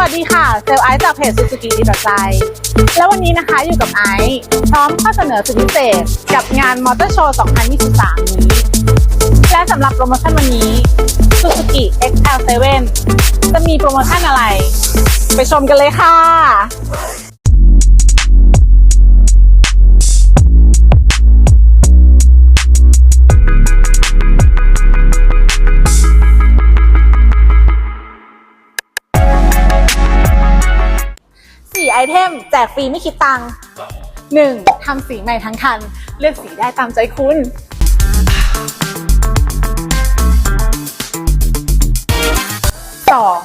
วัสดีค่ะ เซลไอซ์จากเพจซูซูกิดีต่อใจ แล้ววันนี้นะคะอยู่กับไอซ์พร้อมข้อเสนอสุดพิเศษ กับงานมอเตอร์โชว์ 2023 นี้ และสำหรับโปรโมชั่นวันนี้ Suzuki XL7 จะมีโปรโมชั่นอะไร ไปชมกันเลยค่ะ สี่ไอเทม แจกฟรีไม่คิดตังค์หนึ่งทำสีใหม่ทั้งคัน เลือกสีได้ตามใจคุณสอง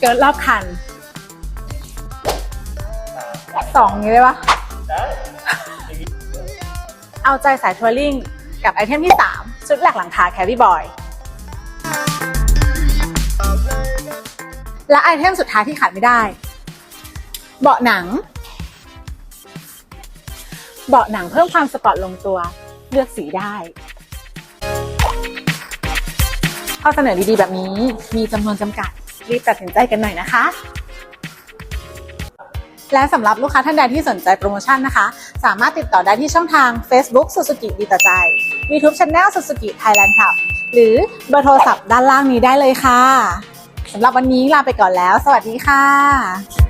เกิดรอบคันสองนี้ได้ปะเอาใจสายทัวริงกับไอเทมที่ 3 ชุดแหลกหลังคาแคบี้บอยและไอเทมสุดท้ายที่ขาดไม่ได้ เบาะหนัง เบาะหนังเพิ่มความสปอร์ตลงตัว เลือกสีได้ ข้อเสนอดีๆแบบนี้มีจำนวนจำกัด รีบตัดสินใจกันหน่อยนะคะและสำหรับลูกค้าท่านใดที่สนใจโปรโมชั่นนะคะ สามารถติดต่อได้ที่ช่องทาง Facebook Suzuki ดีต่อใจ YouTube Channel Suzuki Thailand Club หรือเบอร์โทรศัพท์ด้านล่างนี้ได้เลยค่ะ สำหรับวันนี้ลาไปก่อนแล้ว สวัสดีค่ะ